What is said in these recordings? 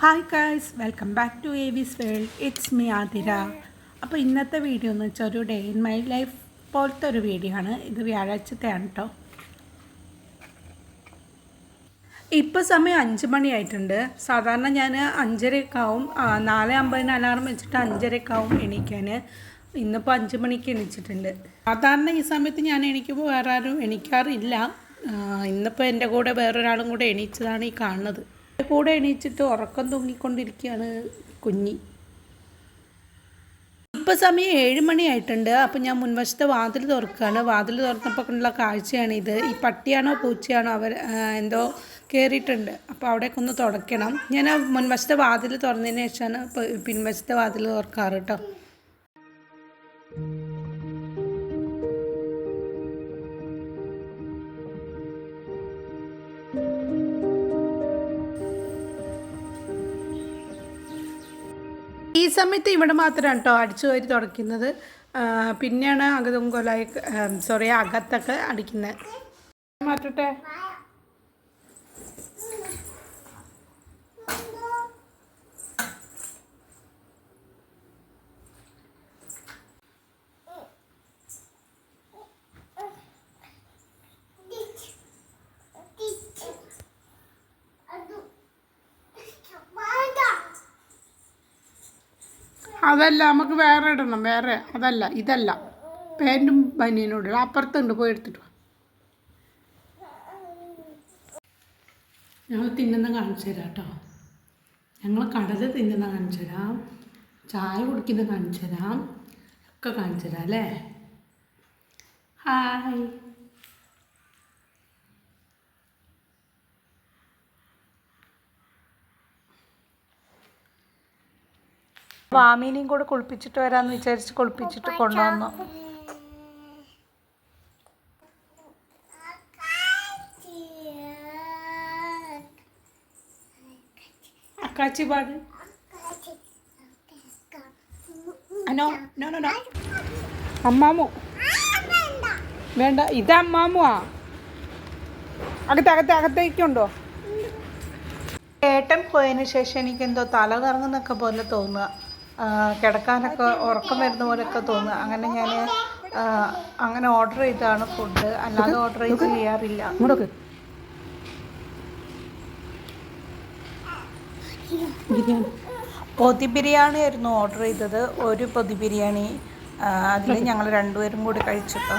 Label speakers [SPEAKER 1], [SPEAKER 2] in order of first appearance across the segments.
[SPEAKER 1] Hi guys welcome back to a wiz world it's me Athira അപ്പോൾ ഇന്നത്തെ video എന്ന് വെച്ചാൽ ഒരു ഡേ ഇൻ മൈ ലൈഫ് പോലത്തെ ഒരു വീഡിയോ ആണ്. ഇത് വ്യാഴാഴ്ചത്തെയാണ് കേട്ടോ ഇപ്പോൾ സമയം അഞ്ച് മണിയായിട്ടുണ്ട് സാധാരണ ഞാൻ അഞ്ചരയൊക്കെ ആവും. നാല് അമ്പതിന് അലാറം വെച്ചിട്ട് അഞ്ചരയൊക്കെ ആവും എണീക്കാൻ ഇന്നിപ്പോൾ അഞ്ച് മണിക്ക് എണീച്ചിട്ടുണ്ട്. സാധാരണ ഈ സമയത്ത് ഞാൻ എണീക്കുമ്പോൾ വേറെ ആരും എണീക്കാറില്ല. ഇന്നിപ്പോൾ എന്റെ കൂടെ വേറൊരാളും കൂടെ എണീച്ചതാണ് ഈ കാണുന്നത്. കൂടെ എണീച്ചിട്ട് ഉറക്കം തൂങ്ങിക്കൊണ്ടിരിക്കുകയാണ് കുഞ്ഞി. ഇപ്പോൾ സമയം ഏഴ് മണിയായിട്ടുണ്ട്. അപ്പോൾ ഞാൻ മുൻവശത്തെ വാതിൽ തുറക്കുകയാണ്. വാതിൽ തുറന്നപ്പോൾ ഉള്ള കാഴ്ചയാണ് ഇത് ഈ പട്ടിയാണോ പൂച്ചയാണോ അവർ എന്തോ കയറിയിട്ടുണ്ട് അപ്പോൾ അവിടേക്ക് ഒന്ന് തുടയ്ക്കണം. ഞാൻ മുൻവശത്തെ വാതിൽ തുറന്നതിന് ശേഷമാണ് പിൻവശത്തെ വാതിൽ തുറക്കാറ് കേട്ടോ. ഈ സമയത്ത് ഇവിടെ മാത്രമാണ് കേട്ടോ അടിച്ചു വാരി തുടയ്ക്കുന്നത്. പിന്നെയാണ് അകതും കൊലായി സോറി അകത്തൊക്കെ അടിക്കുന്നത്. മാറ്റട്ടെ? അതല്ല നമുക്ക് വേറെ ഇടണം വേറെ. അതല്ല ഇതല്ല. പാന്റും ബനിയനും ഇടണം. അപ്പുറത്തുണ്ട് പോയി എടുത്തിട്ട് ഞങ്ങൾ തിന്നുന്ന കാണിച്ചു തരാം കേട്ടോ. ഞങ്ങൾ കടൽ തിന്നുന്ന കാണിച്ചു തരാം. ചായ കുടിക്കുന്ന കാണിച്ചു തരാം. ഒക്കെ കാണിച്ചു തരാം അല്ലേ? ഹായ് വാമീനെയും കൂടെ കുളിപ്പിച്ചിട്ട് വരാമെന്ന് വിചാരിച്ച് കുളിപ്പിച്ചിട്ട് കൊണ്ടുവന്നു. അക്കാച്ചി പാട്. അനോ നോ നോ നോ അമ്മാമു. വേണ്ട ഇത് അമ്മാമുവാ. അകത്ത് അകത്ത് അകത്തേക്കുണ്ടോ ഏട്ടൻ പോയതിന് ശേഷം എനിക്ക് എന്തോ തല കറങ്ങുന്നൊക്കെ പോലെ തോന്നുക. കിടക്കാനൊക്കെ ഉറക്കം വരുന്ന പോലെയൊക്കെ തോന്നുക അങ്ങനെ ഞാൻ അങ്ങനെ ഓർഡർ ചെയ്താണ് ഫുഡ് അല്ലാതെ ഓർഡർ ചെയ്ത് ചെയ്യാറില്ല. പൊതി ബിരിയാണി ആയിരുന്നു ഓർഡർ ചെയ്തത്. ഒരു പൊതി ബിരിയാണി അതിൽ ഞങ്ങൾ രണ്ടുപേരും കൂടി കഴിച്ചിട്ടോ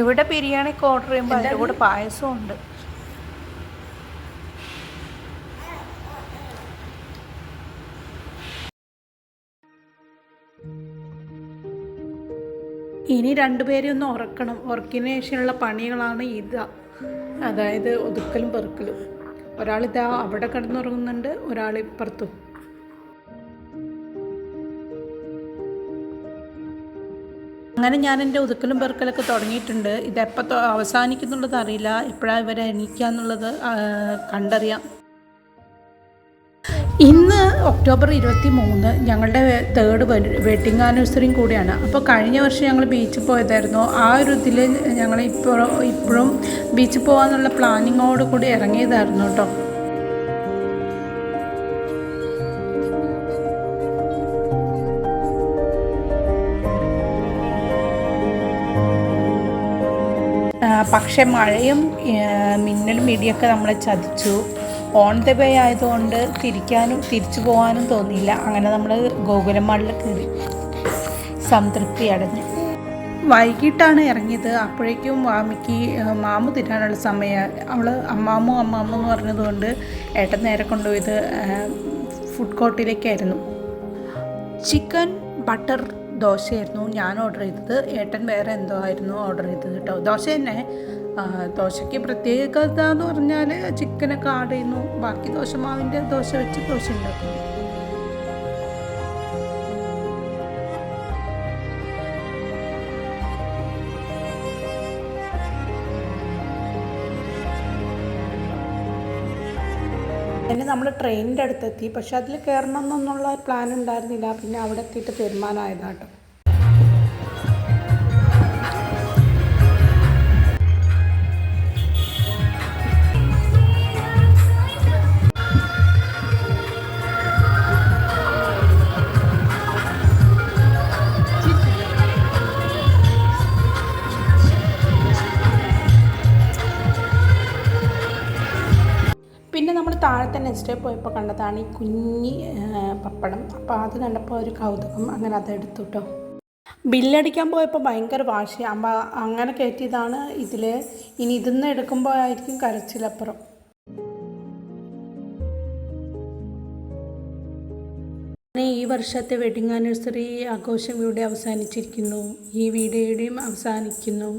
[SPEAKER 1] ഇവിടെ ബിരിയാണിക്ക് ഓർഡർ ചെയ്യുമ്പോൾ അതിന്റെ കൂടെ പായസവും ഉണ്ട്. ഇനി രണ്ടുപേരെ ഒന്ന് ഉറക്കണം. ഉറക്കിന് ശേഷമുള്ള പണികളാണ് ഇത്. അതായത് ഒതുക്കലും പെറുക്കലും. ഒരാളിതാ അവിടെ കിടന്നുറങ്ങുന്നുണ്ട് ഒരാൾ ഇപ്പുറത്തും അങ്ങനെ ഞാൻ എന്റെ ഒതുക്കലും പെറുക്കലൊക്കെ തുടങ്ങിയിട്ടുണ്ട്. ഇതെപ്പോൾ അവസാനിക്കുന്നുള്ളത് അറിയില്ല. എപ്പോഴാണ് ഇവരെ എണീക്കുക എന്നുള്ളത് കണ്ടറിയാം. ഇന്ന് ഒക്ടോബർ ഇരുപത്തി മൂന്ന് ഞങ്ങളുടെ തേർഡ് വെഡിങ് ആനിവേഴ്സറിയും കൂടിയാണ്. അപ്പോൾ കഴിഞ്ഞ വർഷം ഞങ്ങൾ ബീച്ചിൽ പോയതായിരുന്നു. ആ ഒരു ഇതിൽ ഞങ്ങൾ ഇപ്പോൾ ഇപ്പോഴും ബീച്ചിൽ പോകാമെന്നുള്ള പ്ലാനിങ്ങോട് കൂടി ഇറങ്ങിയതായിരുന്നു കേട്ടോ പക്ഷേ പക്ഷെ മഴയും മിന്നലും ഇടിയൊക്കെ നമ്മളെ ചതിച്ചു. ഓൺ ദ വേ ആയതുകൊണ്ട് തിരിക്കാനും തിരിച്ചു പോകാനും തോന്നിയില്ല. അങ്ങനെ നമ്മൾ ഗോകുലമാളിൽ കയറി സംതൃപ്തി അടഞ്ഞു. വൈകിട്ടാണ് ഇറങ്ങിയത്. അപ്പോഴേക്കും മാമിക്ക് മാമ തിരാനുള്ള സമയം അവൾ അമ്മാമു അമ്മാമു എന്ന് പറഞ്ഞതുകൊണ്ട് ഏട്ടൻ നേരെ കൊണ്ടുപോയത് ഫുഡ് കോർട്ടിലേക്കായിരുന്നു ചിക്കൻ ബട്ടർ ദോശയായിരുന്നു ഞാൻ ഓർഡർ ചെയ്തത്. ഏട്ടൻ വേറെ എന്തോ ആയിരുന്നു ഓർഡർ ചെയ്തത് കേട്ടോ. ദോശ തന്നെ. ദോശയ്ക്ക് പ്രത്യേകത എന്ന് പറഞ്ഞാൽ ചിക്കനൊക്കെ ആഡ് ചെയ്യുന്നു. ബാക്കി ദോശമാവിന്റെ ദോശ വെച്ച് ദോശ ഉണ്ടാക്കുന്നു പിന്നെ നമ്മൾ ട്രെയിനിന്റെ അടുത്തെത്തി. പക്ഷെ അതിൽ കയറണം എന്നുള്ള പ്ലാൻ ഉണ്ടായിരുന്നില്ല. പിന്നെ അവിടെ എത്തിയിട്ട് തീരുമാനമായതാട്ടോ. നെക്സ്റ്റ് ഡേ പോയപ്പോൾ കണ്ടതാണ് ഈ കുഞ്ഞി പപ്പടം. അപ്പോൾ അത് കണ്ടപ്പോൾ ഒരു കൗതുകം. അങ്ങനെ അതെടുത്തുട്ടോ കേട്ടോ ബില്ലടിക്കാൻ പോയപ്പോൾ ഭയങ്കര വാശി. അമ്മ അങ്ങനെ കയറ്റിയതാണ് ഇതിൽ. ഇനി ഇതിന്ന് എടുക്കുമ്പോൾ ആയിരിക്കും കരച്ചിലപ്പുറം. ഈ വർഷത്തെ വെഡിങ് ആനിവേഴ്സറി ആഘോഷം ഇവിടെ അവസാനിച്ചിരിക്കുന്നു. ഈ വീഡിയോയുടെയും അവസാനിക്കുന്നു.